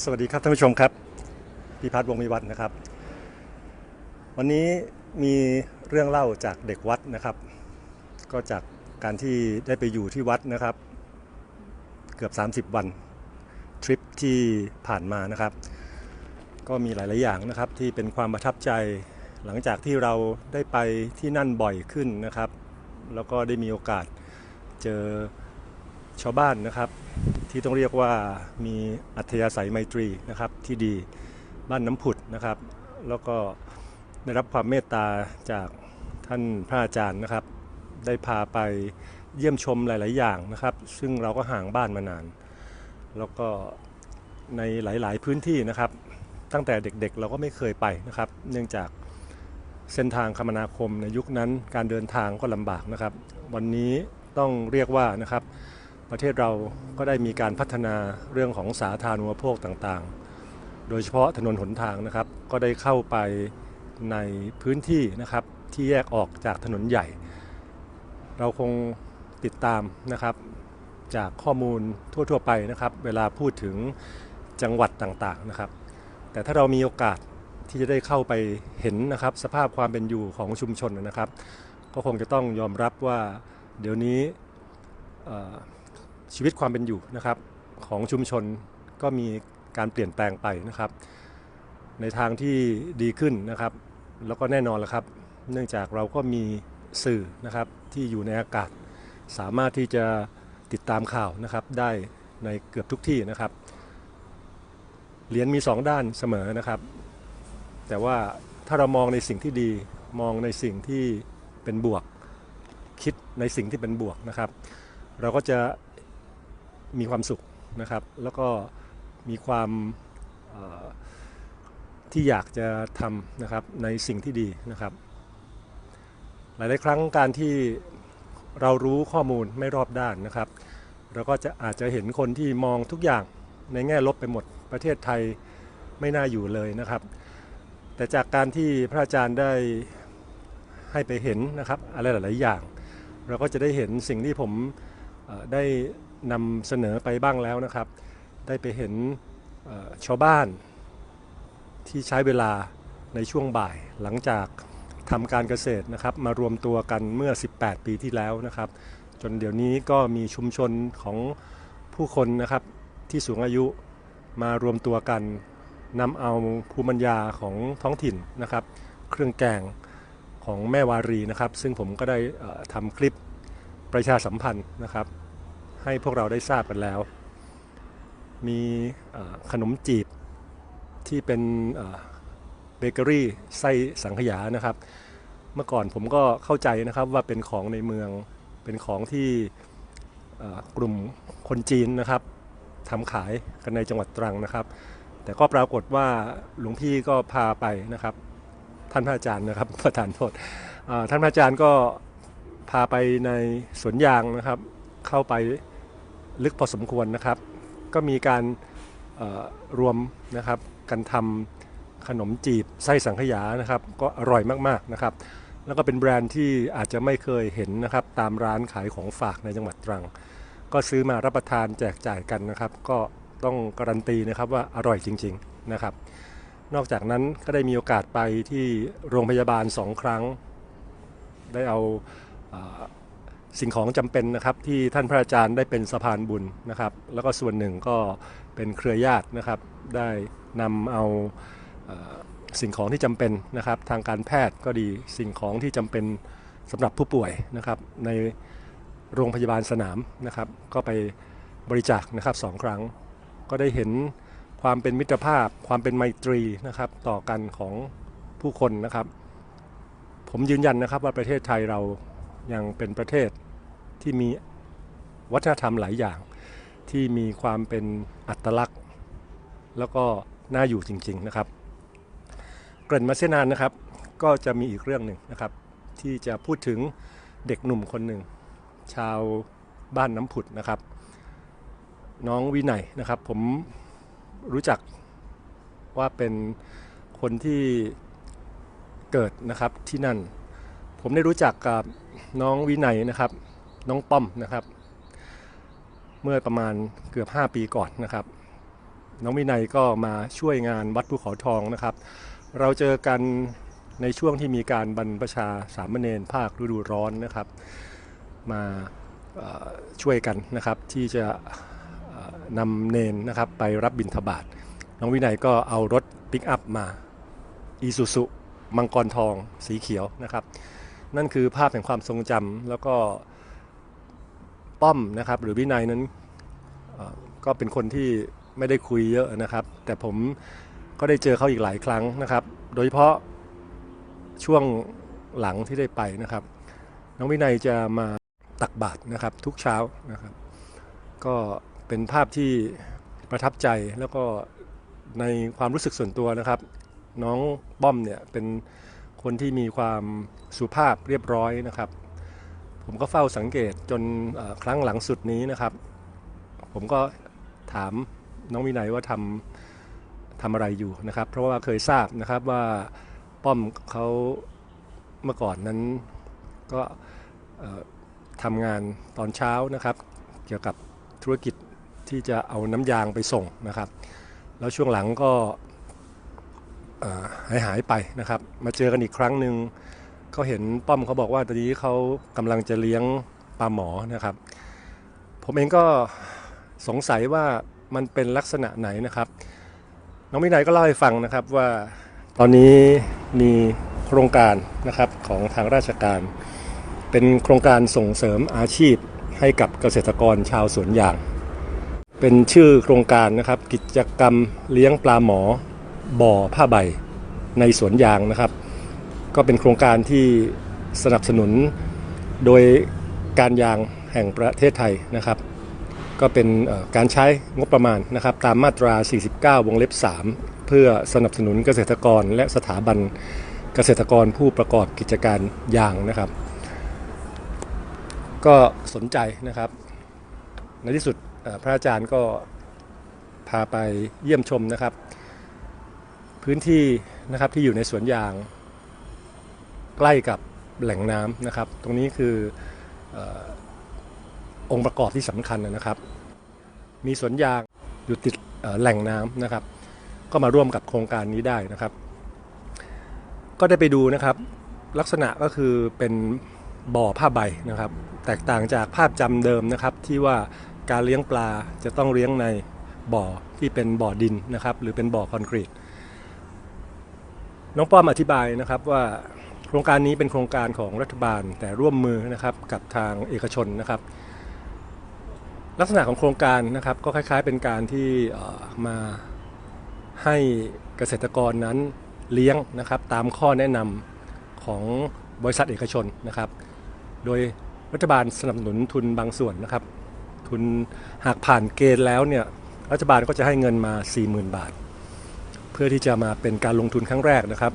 สวัสดีครับท่านผู้ชมครับพิพัฒน์วงมีวัฒน์นะครับ วันนี้มีเรื่องเล่าจากเด็กวัดนะครับ ก็จากการที่ได้ไปอยู่ที่วัดนะครับ เกือบ 30 วันทริปที่ผ่านมานะครับ ก็มีหลาย ๆ อย่างนะครับที่เป็นความประทับใจหลังจากที่เราได้ไปที่นั่นบ่อยขึ้นนะครับ แล้วก็ได้มีโอกาสเจอ ชาวบ้านนะครับ ที่ต้องเรียกว่ามีอัธยาศัยไมตรีนะครับที่ดีบ้านน้ำผุดนะครับ แล้วก็ได้รับความเมตตาจากท่านพระอาจารย์นะครับ ได้พาไปเยี่ยมชมหลาย ๆ อย่างนะครับ ซึ่งเราก็ห่างบ้านมานาน แล้วก็ในหลาย ๆ พื้นที่นะครับ ตั้งแต่เด็ก ๆ เราก็ไม่เคยไปนะครับ เนื่องจากเส้นทางคมนาคมในยุคนั้นการเดินทางก็ลำบากนะครับ วันนี้ต้องเรียกว่านะครับ ประเทศเราก็ได้มีการพัฒนาเรื่องของสาธารณูปโภคต่างๆ โดยเฉพาะถนนหนทางนะครับ ก็ได้เข้าไปในพื้นที่นะครับที่แยกออกจากถนนใหญ่ เราคงติดตามนะครับจากข้อมูลทั่ว ๆ ไปนะครับ เวลาพูดถึงจังหวัดต่างๆนะครับ แต่ถ้าเรามีโอกาสที่จะได้เข้าไปเห็นนะครับ สภาพความเป็นอยู่ของชุมชนนะครับ ก็คงจะต้องยอมรับว่าเดี๋ยวนี้ ชีวิตความเป็นอยู่นะครับของชุมชนก็มีการเปลี่ยนแปลงไปนะครับ ในทางที่ดีขึ้นนะครับ แล้วก็แน่นอนแล้วครับ เนื่องจากเราก็มีสื่อนะครับที่อยู่ในอากาศ สามารถที่จะติดตามข่าวนะครับได้ในเกือบทุกที่นะครับเหรียญมีสองด้านเสมอนะครับ แต่ว่าถ้าเรามองในสิ่งที่ดีมองในสิ่งที่เป็นบวก คิดในสิ่งที่เป็นบวกนะครับ เราก็จะ มีความสุขนะครับ แล้วก็มีความที่อยากจะทำนะครับในสิ่งที่ดีนะครับ หลายๆครั้งการที่เรารู้ข้อมูลไม่รอบด้านนะครับ เราก็จะอาจจะเห็นคนที่มองทุกอย่างในแง่ลบไปหมดประเทศไทยไม่น่าอยู่เลยนะครับ แต่จากการที่พระอาจารย์ได้ให้ไปเห็นนะครับอะไรหลาย ๆ อย่าง เราก็จะได้เห็นสิ่งที่ผมได้ นำเสนอไปบ้างแล้วนะครับ ได้ไปเห็นชาวบ้านที่ใช้เวลาในช่วงบ่าย หลังจากทำการเกษตรนะครับ มารวมตัวกันเมื่อ 18 ปีที่แล้วนะครับ จนเดี๋ยวนี้ก็มีชุมชนของผู้คนนะครับที่สูงอายุมารวมตัวกันนำเอาภูมิปัญญาของท้องถิ่นนะครับ เครื่องแกงของแม่วารีนะครับ ซึ่งผมก็ได้ทำคลิปประชาสัมพันธ์นะครับ ให้พวกเราได้ทราบกันแล้ว มีขนมจีบที่เป็นเบเกอรี่ไส้สังขยานะครับ เมื่อก่อนผมก็เข้าใจนะครับว่าเป็นของในเมืองเป็นของที่กลุ่มคนจีนนะครับทำขายกันในจังหวัดตรังนะครับ แต่ก็ปรากฏว่าหลวงพี่ก็พาไปนะครับท่านพระอาจารย์นะครับประธานโทษท่านพระอาจารย์ก็พาไปในสวนยางนะครับ เข้าไป ลึกพอสมควรนะครับ ก็มีการรวมนะครับกันทำขนมจีบไส้สังขยานะครับ ก็อร่อยมากๆนะครับ แล้วก็เป็นแบรนด์ที่อาจจะไม่เคยเห็นนะครับ ตามร้านขายของฝากในจังหวัดตรัง ก็ซื้อมารับประทานแจกจ่ายกันนะครับ ก็ต้องการันตีนะครับว่าอร่อยจริง ๆนะครับ นอกจากนั้นก็ได้มีโอกาสไปที่โรงพยาบาลสองครั้ง ได้เอา สิ่งของจำเป็นนะครับที่ท่านพระอาจารย์ได้เป็นสะพานบุญนะครับ แล้วก็ส่วนหนึ่งก็เป็นเครือญาตินะครับ ได้นำเอาเอ่อสิ่งของที่จำเป็นนะครับ ทางการแพทย์ก็ดีสิ่งของที่จำเป็นสำหรับผู้ป่วยนะครับ ในโรงพยาบาลสนามนะครับ ก็ไปบริจาคนะครับสองครั้ง ก็ได้เห็นความเป็นมิตรภาพ ความเป็นไมตรีนะครับ ต่อกันของผู้คนนะครับ ผมยืนยันนะครับว่าประเทศไทยเรายังเป็นประเทศ ที่มีวัฒนธรรมหลายอย่าง ที่มีความเป็นอัตลักษณ์ แล้วก็น่าอยู่จริง ๆนะครับ เกริ่นมาเส้นนานนะครับ ก็จะมีอีกเรื่องหนึ่งนะครับ ที่จะพูดถึงเด็กหนุ่มคนหนึ่ง ชาวบ้านน้ำผุดนะครับ น้องวินัยนะครับ ผมรู้จักว่าเป็นคนที่เกิดนะครับที่นั่น ผมได้รู้จักกับน้องวินัยนะครับ น้องป้อมนะครับ เมื่อประมาณเกือบ 5 ปีก่อนนะครับ น้องวินัยก็มาช่วยงานวัดภูเขาทองนะครับ เราเจอกันในช่วงที่มีการบรรพชาสามเณรภาคฤดูร้อนนะครับ มาช่วยกันนะครับที่จะนำเนนนะครับไปรับบิณฑบาตน้องวินัยก็เอารถปิกอัพมาอีซูซุมังกรทองสีเขียวนะครับ นั่นคือภาพแห่งความทรงจำแล้วก็ ป้อมนะครับ หรือวินัยนั้นก็เป็นคนที่ไม่ได้คุยเยอะนะครับ แต่ผมก็ได้เจอเขาอีกหลายครั้งนะครับ โดยเฉพาะช่วงหลังที่ได้ไปนะครับ น้องวินัยจะมาตักบาตรนะครับ ทุกเช้านะครับ ก็เป็นภาพที่ประทับใจแล้วก็ในความรู้สึกส่วนตัวนะครับ น้องป้อมเนี่ยเป็นคนที่มีความสุภาพเรียบร้อยนะครับ ผมก็เฝ้าสังเกตจนครั้งหลังสุดนี้นะครับ ผมก็ถามน้องวินัยว่าทำทำอะไรอยู่นะครับ เพราะว่าเคยทราบนะครับว่าป้อมเขาเมื่อก่อนนั้นก็ทำงานตอนเช้านะครับ เกี่ยวกับธุรกิจที่จะเอาน้ำยางไปส่งนะครับ แล้วช่วงหลังก็หายหายไปนะครับ มาเจอกันอีกครั้งหนึ่ง ก็เห็นป้อมเขาบอกว่าตอนนี้เขากำลังจะเลี้ยงปลาหมอนะครับ ผมเองก็สงสัยว่ามันเป็นลักษณะไหนนะครับ น้องวินัยก็เล่าให้ฟังนะครับว่าตอนนี้มีโครงการนะครับของทางราชการ เป็นโครงการส่งเสริมอาชีพให้กับเกษตรกรชาวสวนยาง เป็นชื่อโครงการนะครับกิจกรรมเลี้ยงปลาหมอบ่อผ้าใบในสวนยางนะครับ ก็เป็นโครงการที่สนับสนุนโดยการยางแห่งประเทศไทยนะครับ ก็เป็นการใช้งบประมาณนะครับ ตามมาตรา 49 วงเล็บ 3 เพื่อสนับสนุนเกษตรกรและสถาบันเกษตรกรผู้ประกอบกิจการยางนะครับ ก็สนใจนะครับ ในที่สุดพระอาจารย์ก็พาไปเยี่ยมชมนะครับ พื้นที่นะครับที่อยู่ในสวนยาง ใกล้กับแหล่งน้ำนะครับ ตรงนี้คือออองค์ประกอบที่สำคัญนะครับ มีสวนยางอยู่ติดแหล่งน้ำนะครับ ก็มาร่วมกับโครงการนี้ได้นะครับ ก็ได้ไปดูนะครับ ลักษณะก็คือเป็นบ่อผ้าใบนะครับ แตกต่างจากภาพจำเดิมนะครับ ที่ว่าการเลี้ยงปลาจะต้องเลี้ยงในบ่อที่เป็นบ่อดินนะครับ หรือเป็นบ่อคอนกรีตน้องป้อมอธิบายนะครับว่า ครงการนี้เป็นโครงการของรัฐบาลแต่ร่วมมือนะครับกับทางเอกชนนะครับ ลักษณะของโครงการนะครับก็คล้ายๆเป็นการที่มาให้เกษตรกรนั้นเลี้ยงนะครับตามข้อแนะนำของบริษัทเอกชนนะครับ โดยรัฐบาลสนับสนุนทุนบางส่วนนะครับ ทุนหากผ่านเกณฑ์แล้วเนี่ยรัฐบาลก็จะให้เงินมา 40,000 บาท เพื่อที่จะมาเป็นการลงทุนครั้งแรกนะครับ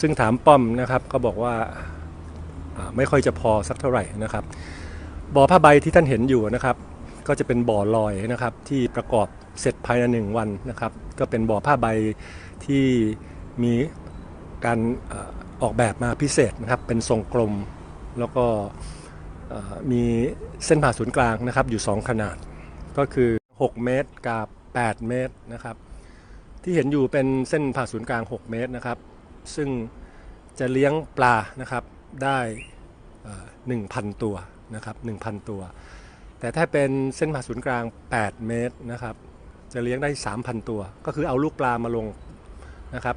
ซึ่งถามป้อมนะครับก็บอกว่าไม่ค่อยจะพอสักเท่าไหร่นะครับบ่อผ้าใบที่ท่านเห็นอยู่นะครับ ก็จะเป็นบ่อลอยนะครับ ที่ประกอบเสร็จภายในหนึ่งวันนะครับ ก็เป็นบ่อผ้าใบที่มีการออกแบบมาพิเศษนะครับ เป็นทรงกลมแล้วก็มีเส้นผ่าศูนย์กลางนะครับ อยู่ 2 ขนาด ก็คือ 6 เมตรกับ 8 เมตรนะครับ ที่เห็นอยู่เป็นเส้นผ่าศูนย์กลาง 6 เมตรนะครับ ซึ่งจะเลี้ยงปลานะครับได้เอ่อ1,000 ตัวนะครับ1,000 ตัว แต่ถ้าเป็นเส้นผ่าศูนย์กลาง 8 เมตรนะครับจะเลี้ยงได้ 3,000 ตัว ก็คือเอาลูกปลามาลงนะครับ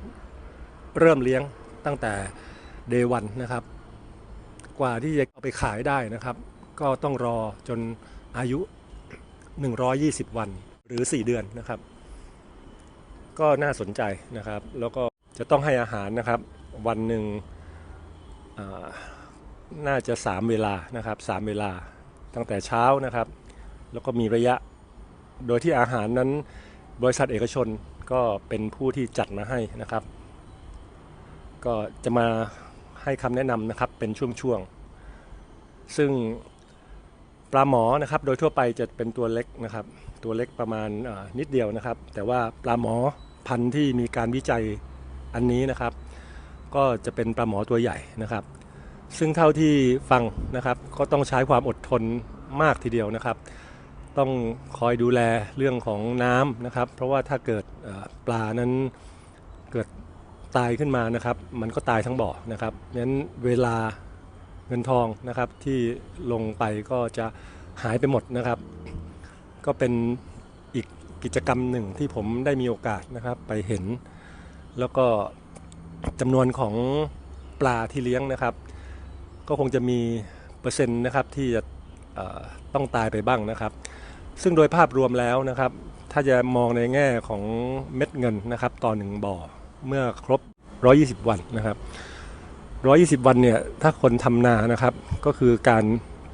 เริ่มเลี้ยงตั้งแต่ day 1นะครับ กว่าที่จะเอาไปขายได้นะครับ ก็ต้องรอจนอายุ 120 วันหรือ 4 เดือนนะครับ ก็น่าสนใจนะครับแล้วก็ จะต้องให้อาหารนะครับ วันหนึ่งน่าจะ 3 เวลานะครับ3เวลาตั้งแต่เช้านะครับ แล้วก็มีระยะโดยที่อาหารนั้นบริษัทเอกชนก็เป็นผู้ที่จัดมาให้นะครับ ก็จะมาให้คำแนะนำนะครับเป็นช่วงๆ ซึ่งปลาหมอนะครับโดยทั่วไปจะเป็นตัวเล็กนะครับ ตัวเล็กประมาณนิดเดียวนะครับ แต่ว่าปลาหมอพันธุ์ที่มีการวิจัย อันนี้นะครับ ก็จะเป็นปลาหมอตัวใหญ่นะครับ ซึ่งเท่าที่ฟังนะครับก็ต้องใช้ความอดทนมากทีเดียวนะครับ ต้องคอยดูแลเรื่องของน้ำนะครับ เพราะว่าถ้าเกิดปลานั้นเกิดตายขึ้นมานะครับ มันก็ตายทั้งบ่อนะครับงั้นเวลาเงินทองนะครับที่ลงไปก็จะหายไปหมดนะครับ ก็เป็นอีกกิจกรรมหนึ่งที่ผมได้มีโอกาสนะครับไปเห็น แล้วก็จำนวนของปลาที่เลี้ยงนะครับ ก็คงจะมีเปอร์เซ็นต์นะครับที่จะต้องตายไปบ้างนะครับ ซึ่งโดยภาพรวมแล้วนะครับ ถ้าจะมองในแง่ของเม็ดเงินนะครับต่อหนึ่งบ่อเมื่อครบ 120 วันนะครับ 120 วันเนี่ยถ้าคนทำนานะครับ ก็คือการ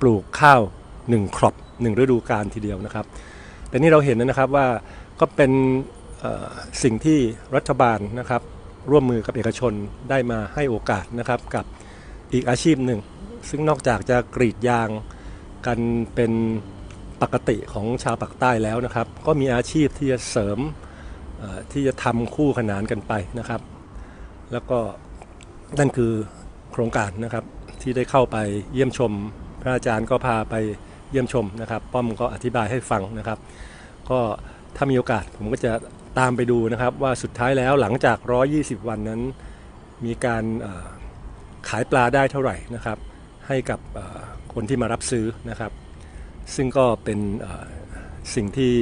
ปลูกข้าว1ครอบ1ฤดูกาลทีเดียวนะครับ แต่นี่เราเห็นนะครับว่าก็เป็น สิ่งที่รัฐบาลนะครับร่วมมือกับเอกชนได้มาให้โอกาสนะครับกับอีกอาชีพหนึ่ง ซึ่งนอกจากจะกรีดยางกันเป็นปกติของชาวปากใต้แล้วนะครับ ก็มีอาชีพที่จะเสริมที่จะทำคู่ขนานกันไปนะครับ แล้วก็นั่นคือโครงการนะครับที่ได้เข้าไปเยี่ยมชม พระอาจารย์ก็พาไปเยี่ยมชมนะครับ ป้อมก็อธิบายให้ฟังนะครับ ก็ถ้ามีโอกาสผมก็จะ ตามไปดูนะครับว่าสุดท้ายแล้วหลังจาก 120 วันนั้น มีการขายปลาได้เท่าไหร่นะครับ ให้กับคนที่มารับซื้อนะครับ ซึ่งก็เป็นสิ่งที่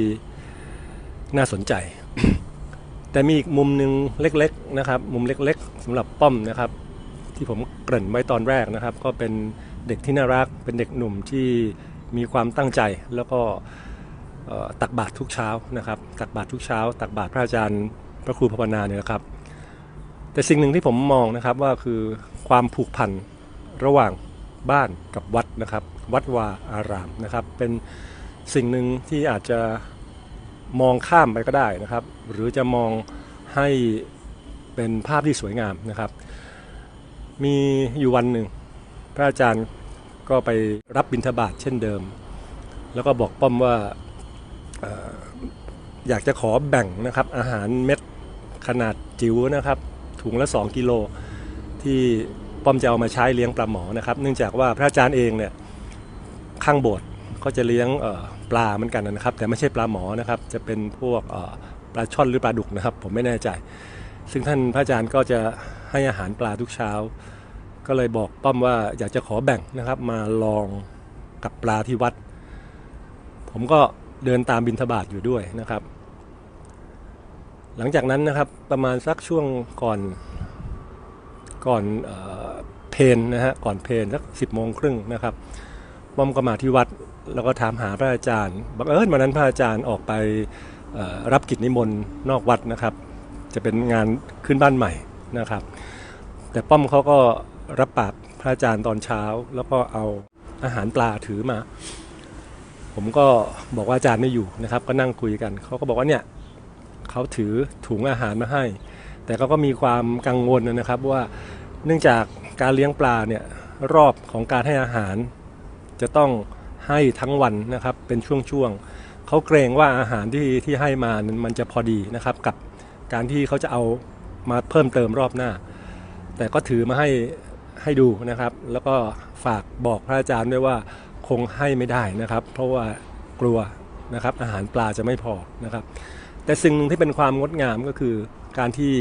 น่าสนใจ แต่มีอีกมุมหนึ่งเล็กๆนะครับ มุมเล็กๆสำหรับป้อมนะครับ ที่ผมเกริ่นไว้ตอนแรกนะครับ ก็เป็นเด็กที่น่ารักเป็นเด็กหนุ่มที่มีความตั้งใจแล้วก็ ตักบาตรทุกเช้านะครับ ตักบาตรทุกเช้า ตักบาตรพระอาจารย์พระครูภาวนาเนี่ยนะครับ แต่สิ่งหนึ่งที่ผมมองนะครับว่าคือความผูกพันระหว่างบ้านกับวัดนะครับ วัดวาอารามนะครับ เป็นสิ่งหนึ่งที่อาจจะมองข้ามไปก็ได้นะครับ หรือจะมองให้เป็นภาพที่สวยงามนะครับ มีอยู่วันหนึ่ง พระอาจารย์ก็ไปรับบิณฑบาตเช่นเดิม แล้วก็บอกป้อมว่า อยากจะขอแบ่งนะครับอาหารเม็ดขนาดจิ๋วนะครับ ถุงละ 2 กิโล ที่ป้อมจะเอามาใช้เลี้ยงปลาหมอนะครับ เนื่องจากว่าพระอาจารย์เองเนี่ยข้างโบสถ์ก็จะเลี้ยงปลาเหมือนกันนะครับ แต่ไม่ใช่ปลาหมอนะครับ จะเป็นพวกปลาช่อนหรือปลาดุกนะครับ ผมไม่แน่ใจ ซึ่งท่านพระอาจารย์ก็จะให้อาหารปลาทุกเช้า ก็เลยบอกป้อมว่าอยากจะขอแบ่งนะครับมาลองกับปลาที่วัด ผมก็ เดินตามบินทบาทอยู่ด้วยนะครับ หลังจากนั้นนะครับประมาณสักช่วงก่อนก่อนเอเพนนะฮะก่อนเพนสักสิบโมงครึ่งนะครับป้อมก็มาที่วัดแล้วก็ถามหาพระอาจารย์บังเอิญวันนั้นพระอาจารย์ออกไปรับกิจนิมนต์นอกวัดนะครับ จะเป็นงานขึ้นบ้านใหม่นะครับ แต่ป้อมเขาก็รับปากพระอาจารย์ตอนเช้า แล้วก็เอาอาหารปลาถือมา ผมก็บอกว่าอาจารย์ไม่อยู่นะครับ ก็นั่งคุยกัน เขาก็บอกว่าเนี่ยเขาถือถุงอาหารมาให้ แต่เขาก็มีความกังวลนะครับว่าเนื่องจากการเลี้ยงปลาเนี่ยรอบของการให้อาหาร จะต้องให้ทั้งวันนะครับเป็นช่วงๆเขาเกรงว่าอาหารที่ที่ให้มานั้นมันจะพอดีนะครับ กับการที่เขาจะเอามาเพิ่มเติมรอบหน้า แต่ก็ถือมาให้ให้ดูนะครับ แล้วก็ฝากบอกพระอาจารย์ด้วยว่า คงให้ไม่ได้นะครับ เพราะว่ากลัวนะครับอาหารปลาจะไม่พอนะครับ แต่สิ่งหนึ่งที่เป็นความงดงามก็คือการที่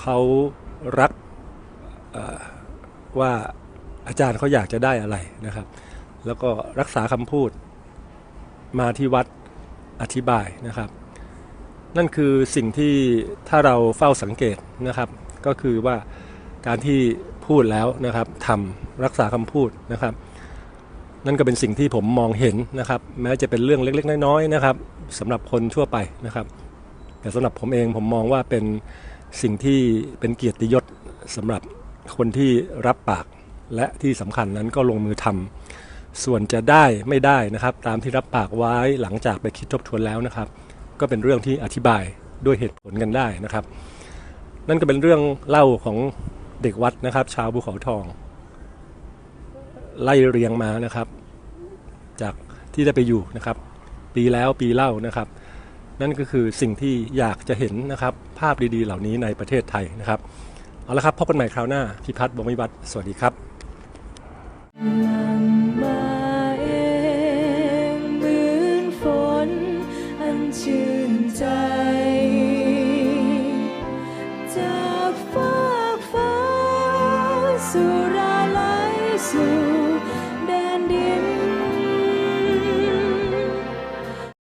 เขารักว่าอาจารย์เขาอยากจะได้อะไรนะครับ แล้วก็รักษาคำพูดมาที่วัดอธิบายนะครับ นั่นคือสิ่งที่ถ้าเราเฝ้าสังเกตนะครับ ก็คือว่าการที่พูดแล้วนะครับทำรักษาคำพูดนะครับ นั่นก็เป็นสิ่งที่ผมมองเห็นนะครับ แม้จะเป็นเรื่องเล็ก ๆ น้อยๆนะครับสำหรับคนทั่วไปนะครับ แต่สำหรับผมเองผมมองว่าเป็นสิ่งที่เป็นเกียรติยศสำหรับคนที่รับปากและที่สำคัญนั้นก็ลงมือทำส่วนจะได้ไม่ได้นะครับ ตามที่รับปากไว้หลังจากไปคิดทบทวนแล้วนะครับ ก็เป็นเรื่องที่อธิบายด้วยเหตุผลกันได้นะครับ นั่นก็เป็นเรื่องเล่าของเด็กวัดนะครับ ชาวภูเขาทอง ไล่เรียงมานะครับ จากที่ได้ไปอยู่นะครับ ปีแล้วปีเล่านะครับ นั่นก็คือสิ่งที่อยากจะเห็นนะครับ ภาพดีๆ เหล่านี้ในประเทศไทยนะครับ เอาละครับพบกันใหม่คราวหน้าพิพัฒน์บงวิวัฒน์สวัสดีครับ